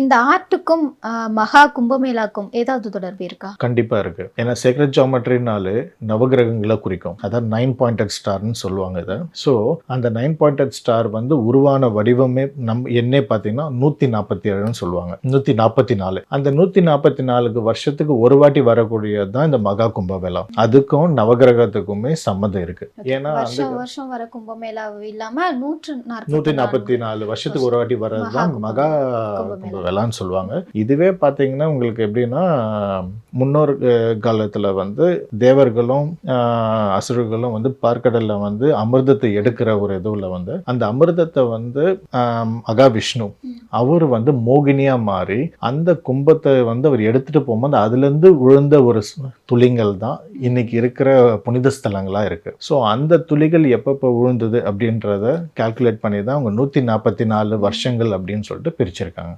இந்த ஆர்ட்டுக்கும் மகா கும்பமேளாக்கும் ஏதாவது தொடர்பு இருக்கா? கண்டிப்பா இருக்கு. ஏன்னா சேக்ரெட் ஜாமெட்ரினாலே நவகிரகங்களை குறிக்கும். அதாவது நைன் பாயிண்டட் ஸ்டார்னு சொல்லுவாங்க இதை. ஸோ அந்த நைன் பாயிண்டட் ஸ்டார் வந்து உருவான வடிவமே நம் என்னே பார்த்தீங்கன்னா நூற்றி நாற்பத்தி ஏழுன்னு சொல்லுவாங்க. நூற்றி நாற்பத்தி நாலு அந்த நூற்றி நாற்பத்தி நாலுக்கு வருஷத்துக்கு ஒரு வாட்டி வரக்கூடியது தான் இந்த மகா கும்பமேளா. அதுக்கும் நவகிரகத்துக்குமே சம்மந்தம் இருக்கு. ஏன்னா வருஷம் வர கும்பமேளா இல்லாம நூற்று நூற்றி நாற்பத்தி நாலு வருஷத்துக்கு ஒரு வாட்டி வர்றது மகா தான் மகா கும்பமேளா. கும்பமேளான்னு சொல்லுவாங்க. இதுவே பார்த்தீங்கன்னா உங்களுக்கு எப்படின்னா முன்னோர் காலத்தில் வந்து தேவர்களும் அசுரர்களும் வந்து பார்க்கடலில் வந்து அமிர்தத்தை எடுக்கிற ஒரு இதுவில் வந்து அந்த அமிர்தத்தை வந்து ஆம், மகாவிஷ்ணு அவர் வந்து மோகினியா மாறி அந்த கும்பத்தை வந்து அவர் எடுத்துட்டு போகும்போது அதுலேருந்து விழுந்த ஒரு ஸ்- தான் இன்னைக்கு இருக்கிற புனித ஸ்தலங்களாக இருக்கு. ஸோ அந்த துளிகள் எப்பப்போ விழுந்தது அப்படின்றத கால்குலேட் பண்ணி தான் அவங்க நூற்றி நாற்பத்தி நாலு வருஷங்கள் அப்படின்னு சொல்லிட்டு பிரிச்சிருக்காங்க.